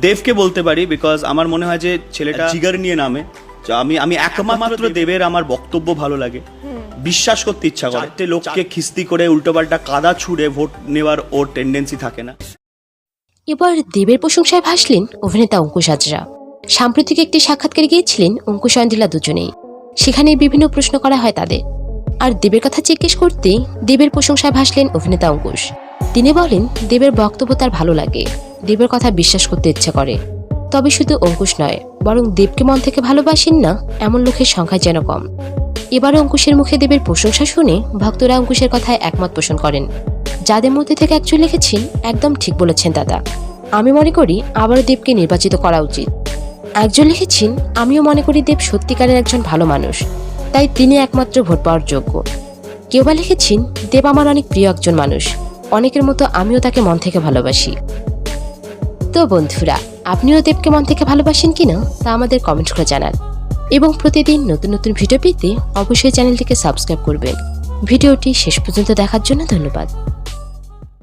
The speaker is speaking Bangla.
দেবকে বলতে পারি বিকজ আমার মনে হয় যে ছেলেটা জিগার নিয়ে নামে। তো আমি আমি একমাত্র দেবের আমার বক্তব্য ভালো লাগে। বিশ্বাস করতে ইচ্ছা করে। চারটে লোককে খিস্তি করে উল্টোপাল্টা কাদা ছুঁড়ে ভোট নেওয়ার ওর টেন্ডেন্সি থাকে না। এবার দেবের প্রশংসায় ভাসলেন অভিনেতা অঙ্কুশ হাজরা সাম্প্রতিক একটি সাক্ষাৎকারে গিয়েছিলেন অঙ্কুশ অঞ্জিলা দুজনেই। সেখানে বিভিন্ন প্রশ্ন করা হয় তাদের। আর দেবের কথা জিজ্ঞেস করতেই দেবের প্রশংসায় ভাসলেন অভিনেতা অঙ্কুশ। তিনি বলেন দেবের বক্তব্য তার ভালো লাগে। দেবের কথা বিশ্বাস করতে ইচ্ছে করে। তবে শুধু অঙ্কুশ নয়, বরং দেবকে মন থেকে ভালোবাসেন না, এমন লোকের সংখ্যা যেন কম। এবারে অঙ্কুশের মুখে দেবের প্রশংসা শুনে ভক্তরা অঙ্কুশের কথায় একমত পোষণ করেন। যাদের মধ্যে থেকে একজন লিখেছেন একদম ঠিক বলেছেন দাদা। আমি মনে করি আবারও দেবকে নির্বাচিত করা উচিত। একজন লিখেছেন, আমিও মনে করি দেব সত্যিকারের একজন ভালো মানুষ। তাই তিনি একমাত্র ভোট পাওয়ার যোগ্য। কেউ বা লিখেছেন, দেব আমার অনেক প্রিয় একজন মানুষ। অনেকের মতো আমিও তাকে মন থেকে ভালোবাসি। তো বন্ধুরা, আপনিও দেবকে মন থেকে ভালোবাসেন কিনা তা আমাদের কমেন্ট করে জানান। এবং প্রতিদিন নতুন নতুন ভিডিও পেতে অবশ্যই চ্যানেলটিকে সাবস্ক্রাইব করবেন। ভিডিওটি শেষ পর্যন্ত দেখার জন্য ধন্যবাদ।